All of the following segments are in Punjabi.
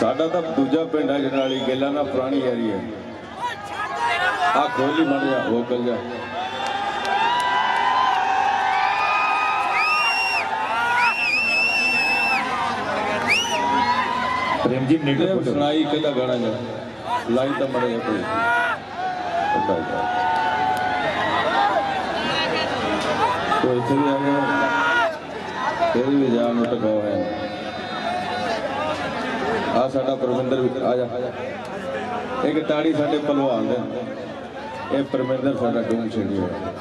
ਸਾਡਾ ਤਾਂ ਦੂਜਾ ਪਿੰਡ ਹੈ ਜਨਾਲੀ ਗੇਲਾ ਨਾ ਪੁਰਾਣੀ ਯਾਰੀ ਹੈ ਆ ਖੋਲੀ ਮੜ ਜਾ ਉਹ ਕਲ ਜਾ। ਪ੍ਰੇਮ ਜੀ ਫੋਟੋ। ਸੁਣਾਈ ਕਿਹਦਾ ਗਾਣਾ ਜਾ। ਲਾਈਨ ਤਾਂ ਮੜ ਜਾ ਕੋਈ ਕੋਈ ਇੱਥੇ ਵੀ ਆ ਗਿਆ। ਤੇਰੀ ਵੀ ਜਾਨ ਨੂੰ ਟਕਾਓ ਹੈ। ਆ ਸਾਡਾ ਪਰਮਿੰਦਰ ਆ ਜਾ। ਇੱਕ ਤਾੜੀ ਸਾਡੇ ਪਹਿਲਵਾਨ ਦੇ ਇਹ ਪਰਮਿੰਦਰ ਸਾਡਾ ਡੂਮ ਛੇੜੀ ਹੋਇਆ।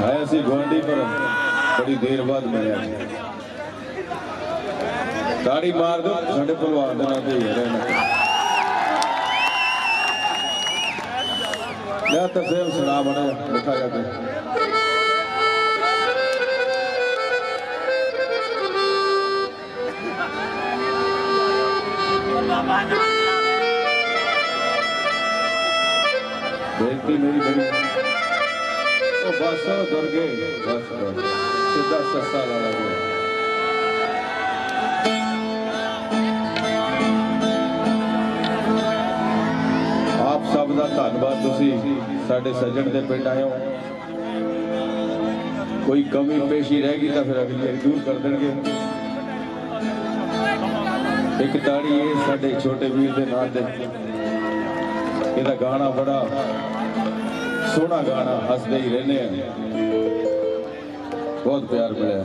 ਹੈ ਅਸੀਂ ਗਵਾਂਢੀ ਪਰ ਬੜੀ ਦੇਰ ਬਾਅਦ ਮਿਲਿਆ। ਤਾੜੀ ਮਾਰ ਦੋ ਸਾਡੇ ਪਹਿਲਵਾਨ ਦੇ ਨਾਲ ਤੇ ਹੀ ਰਹਿਣਾ ਲੈ ਤਸੇਮ ਸੁਣਾ ਬਣਾ, ਮਿੱਠਾ ਜਾ ਕੇ। ਬੇਨਤੀ ਮੇਰੀ ਬੜੀ ਉਹ ਬਸ ਉਹ ਬਸ ਸਿੱਧਾ ਸੱਸਾ ਲਾ ਲਾ ਆਪ ਸਭ ਦਾ ਧੰਨਵਾਦ ਤੁਸੀਂ ਸਾਡੇ ਸੱਜਣ ਦੇ ਪਿੰਡ ਆਏ ਹੋ। ਕੋਈ ਕਮੀ ਪੇਸ਼ੀ ਰਹਿ ਗਈ ਤਾਂ ਫਿਰ ਅਗਲੀ ਵਾਰੀ ਦੂਰ ਕਰ ਦੇਣਗੇ। ਇੱਕ ਤਾੜੀ ਇਹ ਸਾਡੇ ਛੋਟੇ ਵੀਰ ਦੇ ਨਾਂ ਤੇ ਇਹਦਾ ਗਾਣਾ ਬੜਾ ਸੋਹਣਾ ਗਾਣਾ, ਹੱਸਦੇ ਹੀ ਰਹਿੰਦੇ ਆ। ਬਹੁਤ ਪਿਆਰ ਮਿਲਿਆ।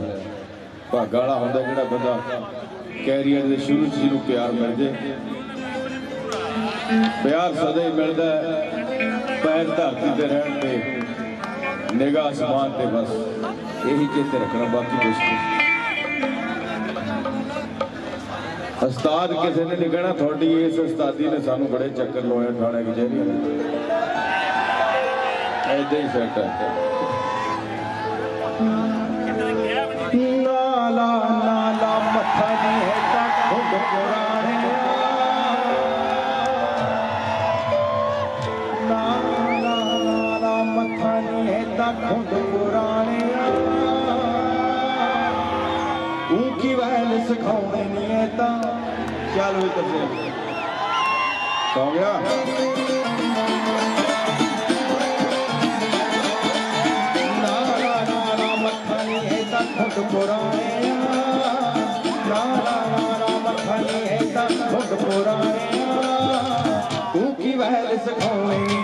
ਭਾਗਾ ਵਾਲਾ ਹੁੰਦਾ ਜਿਹੜਾ ਬੰਦਾ ਕੈਰੀਅਰ ਦੇ ਸ਼ੁਰੂ 'ਚ ਜਿਹਨੂੰ ਪਿਆਰ ਮਿਲ ਜੇ। ਪਿਆਰ ਸਦਾ ਹੀ ਮਿਲਦਾ ਹੈ। ਪੈਰ ਧਰਤੀ ਤੇ ਰਹਿਣ ਤੇ, ਨਿਗਾਹ ਅਸਮਾਨ ਤੇ ਬਸ। ਇਹੀ ਚੇਤੇ ਰੱਖਣਾ ਬਾਕੀ ਕੁਛ ਨਹੀਂ। ਉਸਤਾਦ ਕਿਸੇ ਨੇ ਨਹੀਂ ਕਹਿਣਾ ਤੁਹਾਡੀ ਇਸ ਉਸਤਾਦੀ ਨੇ ਸਾਨੂੰ ਬੜੇ ਚੱਕਰ ਲਵਾਏ ਥਾਣੇ ਕਚਹਿਰੀਆਂ ਦੇ। ਐਦਾਂ ਹੀ ਸੈੱਟ ਹੈ। ਨਾਲਾ ਨਾਲਾ ਮੱਥਾ ਨਹੀਂ ਹੈ ਤਾਂ ਖੁਦ ਪੁਰਾਣੇ ਨਾਲਾ ਨਾਲਾ ਮੱਥਾ ਨਹੀਂ ਹੈ ਤਾਂ ਖੁਦ ਪੁਰਾਣੇ ਤੂੰ ਕੀ ਵੈਲ ਸਿਖਾਉਣੇ ਨਹੀਂ ਹੈ ਤਾਂ? ਚੱਲ ਵੀ ਤਸੇ ਸੌ ਗਿਆ ਨਾਲਾ ਨਾਲਾ ਮੱਥਾ ਨਹੀਂ ਹੈ ਤਾਂ ਖੁਦ ਪੁਰਾਣੇ ਨਾਲਾ ਨਾਲਾ ਮੱਥਾ ਨਹੀਂ ਹੈ? ਤਾਂ ਖੁਦ ਪੁਰਾਣੇ ਤੂੰ ਕੀ ਵਹਿਲ ਸਿਖਾਉਣੀ?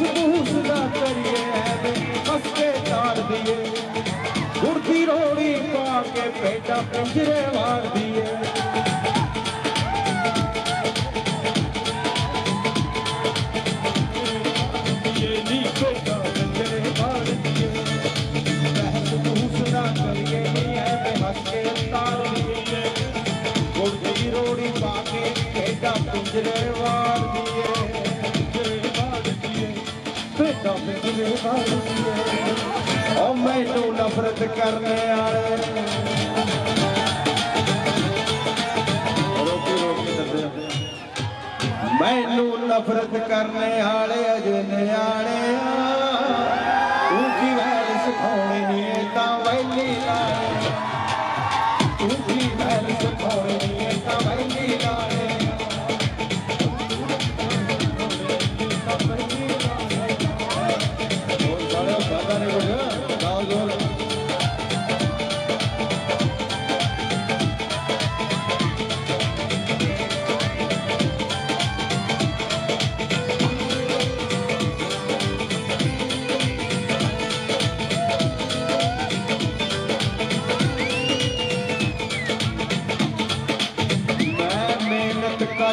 ਬਹਿਸ ਬੂਸ ਦਾ ਕਰੀਏ ਐਵੇਂ ਹੱਸ ਤਾਰ ਦੀਏ। ਗੁਰਦੀ ਰੋੜੀ ਪਾ ਕੇ ਪੇਟਾ ਪਿੰਜਰੇ ਵਾਰ ਦੀਏ। ਗੁਰਦੀ ਰੋੜੀ ਪਾ ਕੇ ਪੇਟਾ ਪਿੰਜਰੇ ਵਾਰ ਪਿੰਜਰੇ ਓ ਮੈਨੂੰ ਨਫ਼ਰਤ ਕਰਨੇ ਵਾਲੇ। ਰੋਕੀ ਰੋਕੀ ਕਰਦੇ ਮੈਨੂੰ ਨਫ਼ਰਤ ਕਰਨੇ ਵਾਲੇ ਅਜੇ ਵਾਲੇ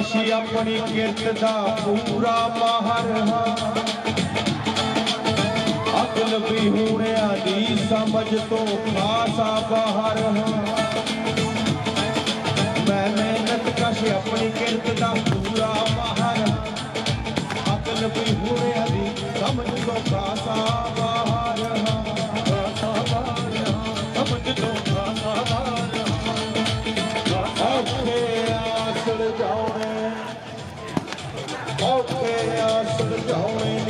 ਕਾਸ਼ੀ ਆਪਣੀ ਕਿਰਤ ਦਾ ਪੂਰਾ ਮਾਹਰ ਅਕਲ ਵੀ ਹੂਣਿਆਂ ਦੀ ਸਮਝ ਤੋਂ ਖਾਸਾ ਬਾਹਰ ਹਾਂ। ਮੈਂ ਮਿਹਨਤ ਕਸ਼ ਆਪਣੀ ਕਿਰਤ ਦਾ ਪੂਰਾ ਮਾਹਰ ਅਕਲ ਵੀ ਹੋਇਆ ਦੀ ਸਮਝ ਤੋਂ ਖਾਸਾ Então, going